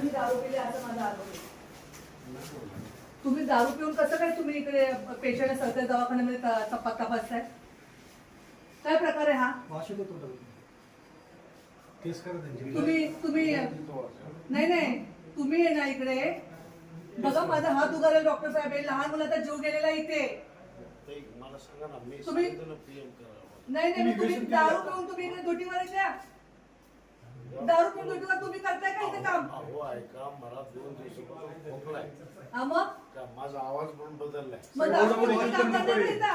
तुम्ही दारू पिले असं माझा आरोप आहे. तुम्ही दारू पिऊन कसं काय तुम्ही इकडे पेशंट सरकारी दवाखान्यामध्ये त- तपा तपासताय? काय प्रकार आहे हा? वाशिक होतो डबल. केस करा त्यांची. तुम्ही तुम्ही नाही नाही तुम्ही आहे ना इकडे. बघा माझा हात उगारेल डॉक्टर साहेब. हे लहान मुलाचा जीव गेलेला आहे इथे. ते मला सांगा ना मी तुम्ही- सांगितलं पीएम करावं. नाही नाही मग तुम्ही तुम्ही दारू पिऊन तुम्ही इकडे ड्युटीवर आहे का दारू पिऊन ड्युटीवर तुम्ही करताय का इथे काम? अहो ऐका मला दोन दिवसापासून खोकलाय हा मग? का माझा आवाज पण बदललाय. मग दारू पिऊन का.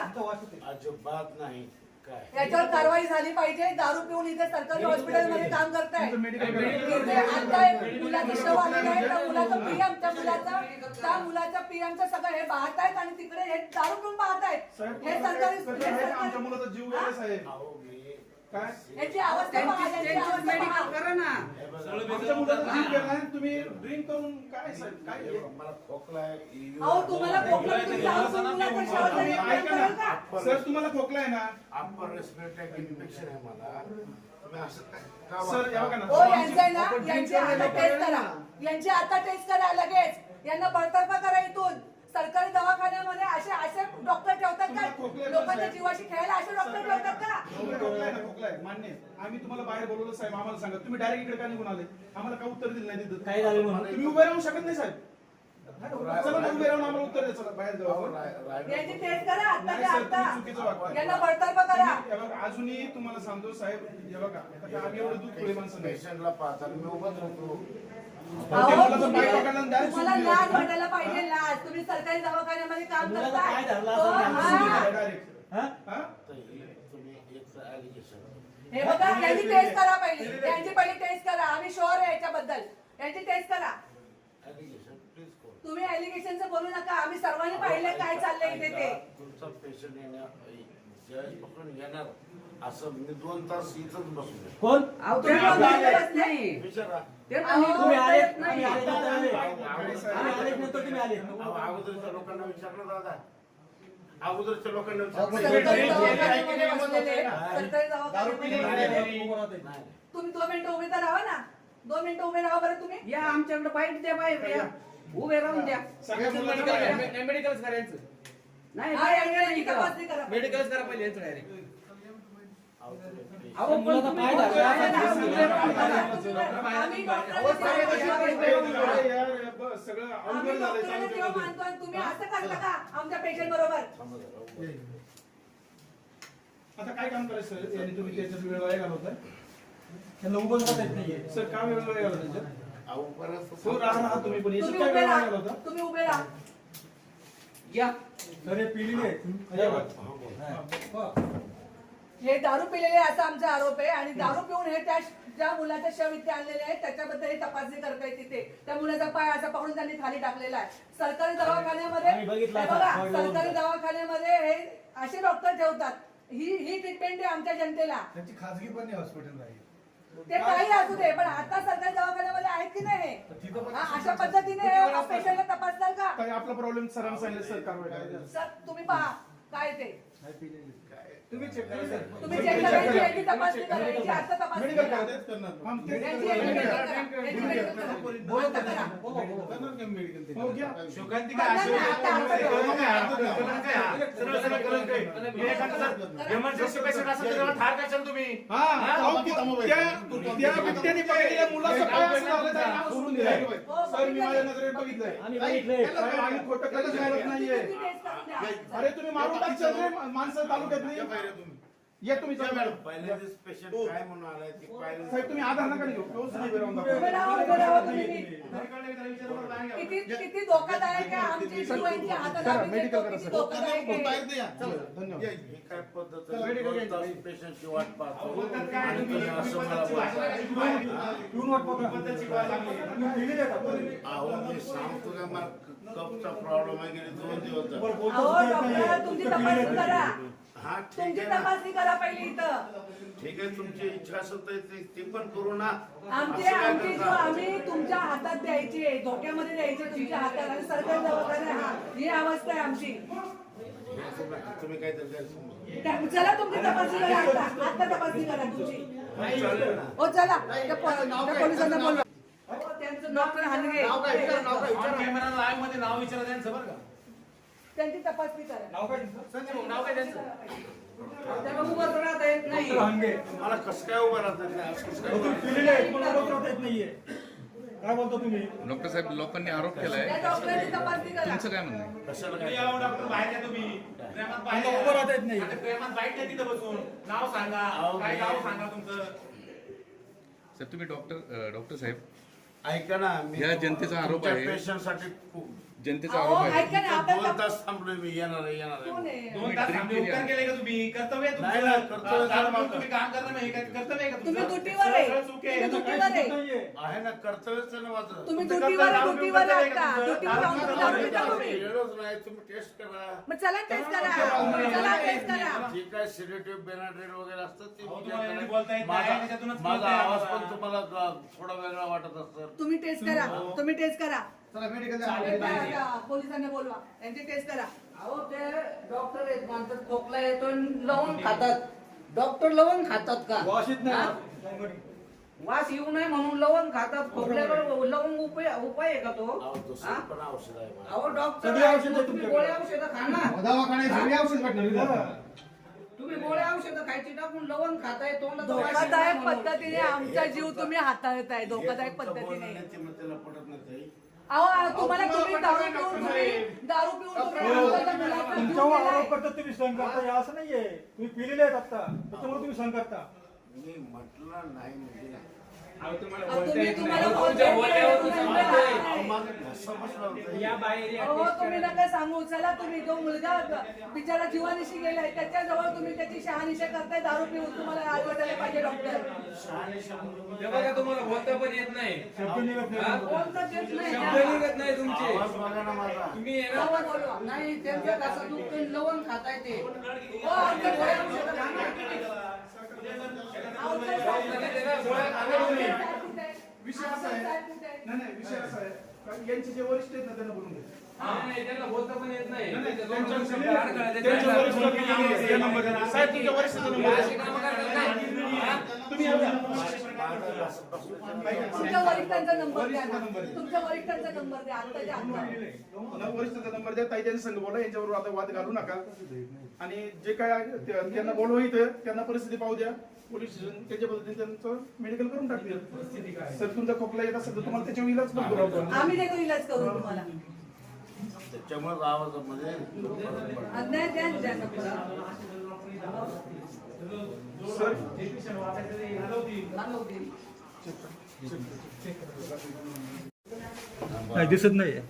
अजिबात नाही. काय? याच्यावर कारवाई झाली पाहिजे. दारू पिऊन इथे सरकारी हॉस्पिटलमध्ये काम करताय. इथे आता एक मुलाचा शव आलेला आहे. त्या मुलाचं त्या मुलाचा त्या मुलाच्या पीएमचं सगळं हे पाहतायत आणि तिकडे हे दारू पिऊन पाहतायत. हे सरकारी हे आमच्या मुलाचा जीव गेला साहेब. अहो मी काय? मेडिकल. करा ना बघा, आमच्या मुलाचा जीव गेला आणि तुम्ही ड्रिंक करून काय साहेब काय हे बघा, मला खोकला आहे अहो तुम्हाला खोकला तुम्ही दारू पिऊन मुलाच्या शवाचा तुम्ही एक ऐका कराल का? ना सर तुम्हाला खोकला आहे ना अप्पर रेस्पिरेटरी इन्फेक्शन आहे मला तुम्ही असं काय का सर या बघा वागता? ना हो यांचं आहे ना आपण यांची drink आता टेस्ट करा. यांची आता टेस्ट करा लगेच यांना बडतर्फ करा इथून सरकारी दवाखान्यामध्ये असे असे डॉक्टर ठेवतात का लोकांच्या. जीवाशी खेळायला असे डॉक्टर ठेवतात का मान्य आहे. आम्ही तुम्हाला बाहेर बोलवलं साहेब आम्हाला सांगा तुम्ही डायरेक्ट इकडे का निघून आले आम्हाला काय उत्तर दिलं नाही तिथं काय झालं म्हणून? तुम्ही उभे राहू शकत नाही साहेब उत्तर बाहेर जाऊ यांची टेस्ट करा आता नाही ते सर, तुम्ही आता चुकीचं वागताय. यांना बडतर्फ करा. तुम्ही- बघा, अजूनही तुम्हाला सांगतो साहेब हे बघा आता आम्ही एवढं दूध पुढे माणसं नाही. पेशंटला पाहताना मी उभाच राहतो. तुम्हाला. लाज वाटायला पाहिजे लाज. तुम्ही सरकारी दवाखान्यामध्ये काम करताय. हा. हा? बघा यांची टेस्ट करा पहिली. यांची पहिली टेस्ट करा. आम्ही शुअर आहे याच्याबद्दल. यांची टेस्ट करा ॲलिगेशन प्लीज कोण तुम्ही एलिगेशनचं बोलू नका आम्ही सर्वांनी पाहिलं काय चाललंय इथे ते. तुमचा पेशंट येण्या पकडून येणार असं मी दोन तास इथंच बसलो कोण? अहो, तुम्ही बघा, आलेच बसले. नाही. विचारा. ते अहो, तुम्ही तुम्ही आले आलेच नाही. आम्ही आले नंतर आले. गाडी साहेब. आम्ही आले नंतर तुम्ही आले. अहो, अगोदरच्या लोकांना विचारलं दादा. अगोदरच्या लोकांना सरकारी विचारलं दवाखान्यामध्ये बसलेले सरकारी दवाखान्यामध्ये बसलेले. नाही. तुम्ही दोन मिनिटं उभे तर राहा ना. दोन मिनिटं उभे राहा बरं तुम्ही. या आमच्याकडे बाईट द्या बाहेर या. उभे राहून द्या. सगळ्या मुलांना काय? मेडिकलच नाही हा. तपासणी करा. मेडिकलच करा पहिले यांचं डायरेक्ट अहो, तुम्ही अहो, पण मुलाचा तुम्ही पाय उभे धरला. राहा ना, तुम्ही उभे राहून बघा, द्या. तुम्ही- आम्ही डॉक्टरांना अहो, साहेब, सेवा अशी करतो. गोष्ट आहे, यार, बस, सगळं आम्ही अवघड झालंय डॉक्टरांना चालू सेवा केलं मानतो आणि तुम्ही असं करता का? आमच्या पेशंट बरोबर. आता काय काम करायचं सर? यांनी तुम्ही त्याच्यात वेळ वाया घालवताय? त्यांना उभं राहता येत नाहीये. सर का वेळ वाया घालवता त्याच्यात? अहो, हो राहा राहा तुम्ही पण. याच्यात तुम्ही काय उभे वेळ वाया राहा घालवता तुम्ही उभे राहा. या. तर हे दारू पिलेले असा आमचा आरोप आहे आणि दारू पिऊन हे त्या ज्या मुलाच्या शव इथे आणलेले आहेत त्याच्याबद्दल हे तपासणी करताय तिथे. त्या मुलाचा पाय असा पकडून त्यांनी खाली टाकलेला आहे. सरकारी दवाखान्यामध्ये आम्ही बघितलं हे आता, बघा बघितलं सरकारी. दवाखान्यामध्ये हे असे डॉक्टर ठेवतात. ही ही ट्रीटमेंट आहे आमच्या जनतेला. त्यांची खाजगी पण हॉस्पिटल आहे ते काही असू दे पण आता सरकारी दवाखान्यामध्ये आहेत की नाही हे? तिथं पण- हा, अशा पद्धतीने पेशंटला तपासतात का काय आपला प्रॉब्लेम सरांना सांगितलं सर कारवाई करायची. सर तुम्ही पहा काय ते तुम्ही चेक करा सर तुम्ही चेक करायची याची तपासणी करायची आता तपासणी मेडिकल करा. करा ते- यांची यांची मेडिकल करा. यांची मेडिकल करा. आता करा. घ्या. इमर्जन्सी पेशंट असेल तर त्याला ठार करशाल तुम्ही अहो, त्या- त्या मुलाचं सोडून. हो, सर मी माझ्या नजरेत बघितलंय. आम्ही बघितले साहेब, आम्ही खोटं कधीच घालत नाहीये तुम्ही टेस्ट करून द्या. अरे तुम्ही मारून टाकशाल माणसं तालुक्यात नाही? या तुम्ही मॅडम पेशंट काय म्हणून आलाय ते पाहिलं. साहेब तुम्ही आधार नका घेऊ. व्यवस्थित उभे राहून उभे दाखवा. राहा उभे राहा तुम्ही. किती किती धोकादायक आहे आमची जीवांची हातात करा, आम्ही मेडिकल देतो, करा, किती सर. धोकादायक आहे. धन्यवाद. ही काय पद्धत चला. आहे पेशंटची वाट पाहतो. आणि तुम्ही? असं मला? अहो मी सांगतो का? कपचा प्रॉब्लेम आहे गेले दोन दिवस झाले. अहो डॉक्टर तुमची तपासणी करा. हा ठीक तुमची आहे ना. तपासणी करा पहिली इथं. ठीक आहे तुमची इच्छा असेल तर ते ते पण करू ना. आमचे असं काय आमची करता? आम्ही तुमच्या हातात द्यायचे धोक्यामध्ये द्यायचे तुमच्या हातात आणि सरकारी दवाखाने हा. ही अवस्था आहे आमची. तुम्ही तुम्ही त्या- चला तुमची तपासणी करा आता. आता तपासणी करा तुमची. चालेल ना. हो चला. त्या पो- त्या पोलिसांना बोलवा. हो, त्यांचं डॉक्टर हानी आहे नाव काय? विचारा, नाव काय? विचारा. कॅमेरा लाईव्हमध्ये नाव विचारा त्यांचं बरं का. त्यांची तपासणी करा. नाव काय तुमचं? संजय भाऊ, नाव काय त्यांचं? त्याला उभं राहता येत नाही डॉक्टर हांगे. मला कसं काय उभं राहतात नाही असं कसं काय तुम्ही पिलेले आहेत, तुम्हाला उभं राहता येत नाहीये. काय बोलता तुम्ही? डॉक्टर साहेब लोकांनी आरोप केलाय. त्या डॉक्टरांची तपासणी करा. तुमचं काय म्हणणं आहे? कशाला तुम्ही काय यावं डॉक्टर बाहेर या तुम्ही. प्रेमात बाहेर उभं राहता येत नाही. आता प्रेमात बाईट नाही तिथं बसून. नाव सांगा. काय नाव सांगा तुमचं? तुम्ही डॉक्टर डॉक्टर साहेब ऐका ना मी या जनतेचा आरोप आहे. पेशंटसाठी जनतेचा अहो, आरोप आहे. ऐका ना आपण दोन तास थांबलोय मी येणार आहे येणार कोण आहे? आहे? दोन तास थांबले, उपकार आहे. केले का तुम्ही? कर्तव्य आहे नाही, नाही, कर्तव्य तुमचं झालं दारू. तुम्ही काम करणं नाही का कर्तव्य आहे का तुम्ही तुमचं? ड्युटीवर आहे चूक आहे. तुम्ही ड्युटीवर आहे. आहे ना कर्तव्यच आहे ना माझं. तुम्ही तुमचं ड्युटीवर आहे कर्तव्य ड्युटीवर आहे आहे का आता. तुमचं? ड्युटीवर तुम्ही दारू पिता तुम्ही गेलोच नाही तुम्ही टेस्ट करा. मग चला टेस्ट करा. चला टेस्ट करा. जे काय सिलेटिव्ह बेनाड्रेल वगैरे असतं ते अहो, तुम्हाला घेतलं नीट नाही. बोलता येत नाही, माझा त्याच्यातूनच माझा बोलताय आवाज. पण तुम्हाला ग- थोडा वेगळा वाटत असतं तुम्ही टेस्ट करा. तुम्ही टेस्ट करा. चला मेडिकल पोलिसांना बोलवा. यांची टेस्ट करा. अहो ते डॉक्टर आहेत माणसं खोकला येतो आणि लवंग खातात. डॉक्टर लवंग खातात का? वास येत हा? नाही. वास येऊ नये म्हणून लवंग खातात. खोकल्यावर लवंग उपाय उपाय आहे का तो? अहो, आहे डॉक्टर तुम्ही. गोळ्या औषधं खा ना. दवाखान्यात सगळी औषध भेटणार. तुम्ही गोळ्या औषधं खायची टाकून लवंग खाताय नये धोकादायक. पद्धतीने आमचा जीव तुम्ही हाताळताय धोकादायक हे तुमचं बोलणं पद्धतीने. अहो तुम्हाला तुम्ही दारू पिऊन तुम्ही दारू पिऊन तुम्ही आमच्या मुलाचा जीव तुमच्यावर गेलाय. आरोप करतात तुम्ही सहन करता असं नाहीये तुम्ही पिलेले आहेत आता त्याच्यामुळे तुम्ही सहन करता मी म्हटलं नाही म्हणजे नाही. तुम्ही. नका सांगू. चला तुम्ही जो मुलगा बिचारा जीवानिशी गेलाय त्याच्याजवळ तुम्ही त्याची शहानिशा करताय दारू पिऊन तुम्हाला आजवडायला पाहिजे डॉक्टर. हे बघा तुम्हाला बोलता पण येत नाही. शब्द निघत नाही. बोलता येत नाही. तुमचे. तुम्ही. नाही त्यांचं कसं दुखतं आणि लवंग खाताय ते. विषय असा आहे नाही नाही विषय असा आहे का यांचे जे वरिष्ठ आहेत ना त्यांना बोलून घे. नाही, नाही, त्यांना बोलता पण येत नाही नाही, नाही, दोन त्यांच्या- शब्द अडकळले, त्यांच्या त्यांच्या वरिष्ठांना बोलून घे. या नंबर द्या. साहेब तुमच्या वरिष्ठाचा नंबर द्या. अशी कामं करतात नाही. हा? तुम्ही या. तुमच्या वरिष्ठांचा नंबर द्या ना. तुमच्या वरिष्ठांचा नंबर द्या. आत्ताच्या आत्ता मला वरिष्ठाचा नंबर द्या. ताई त्यांच्या संघ बोला यांच्याबरोबर आता वाद घालू नका. आणि जे काय आहे ते- त्यांना बोलवा इथं. त्यांना परिस्थिती पाहू द्या. पोलीस स्टेशन त्याच्या पद्धतीने त्यांचं मेडिकल करून टाकतील सर तुमचा खोकला येत असेल तर तुम्हाला त्याच्यावर इलाज पण करू आपण. आम्ही देतो इलाज करू तुम्हाला. सर घालवतील. नाही दिसत नाहीये.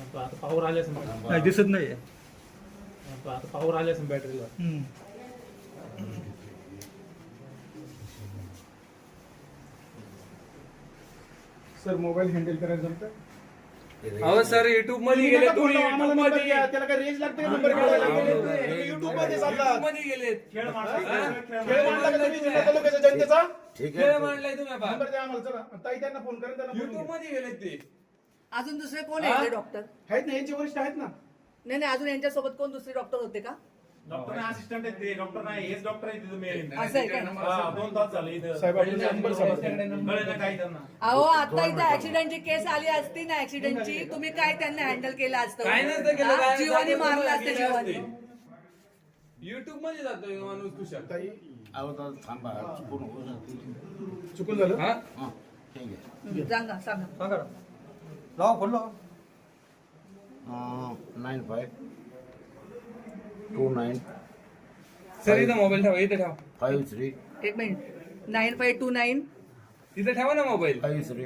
आता पावर आले नाही दिसत नाहीये. आता पावर आले बॅटरीला. सर मोबाईल हँडल करायला जमतं अहो सर युट्यूबमध्ये गेले तुम्ही आम्हाला युट्यूब नंबरमध्ये द्या. त्याला काय रेंज लागते का? नंबर काढायला युट्यूबमध्ये चालला YouTube मध्ये गेलेत. खेळ मांडला का तुम्ही? जिल्हा तालुक्याच्या जनतेचा ठीक खेळ आहे मांडलाय तुम्ही आता. नंबर द्या आम्हाला चला. ताई त्यांना फोन करा त्यांना युट्यूब. मध्ये गेलेत ते. अजून दुसरे कोण आहे इथे डॉक्टर आहेत ना यांचे वरिष्ठ आहेत ना? नाही नाही अजून यांच्यासोबत कोण दुसरे डॉक्टर होते का? डॉक्टर असिस्टंट आहेत ते डॉक्टर नाही हेच डॉक्टर आहे तिथं मेन असं आहे का? हा, दोन तास झाले इथं. साहेब, आपला नंबर सांगा. कळलं काय त्यांना. अहो आता इथे ऍक्सिडेंटची केस आली असती ना ऍक्सिडेंटची तुम्ही काय त्यांना हँडल केलं असतं? काय नसतं केलं हा? काय जीवानी मारलं असते जीवानी. युट्यूबमध्ये जातोय माणूस तुषार. ताई. अहो थांबा चुकून होऊ जाते. चुकून झालं? हा? हा, ठीक आहे. सांगा सांगा. लावा फोन लावा nine five two nine sir इथं मोबाईल ठेवा इथे ठेवा. फाईव्ह थ्री एक minute. Nine five two nine तिथे ठेवा ना मोबाईल फाईव्ह थ्री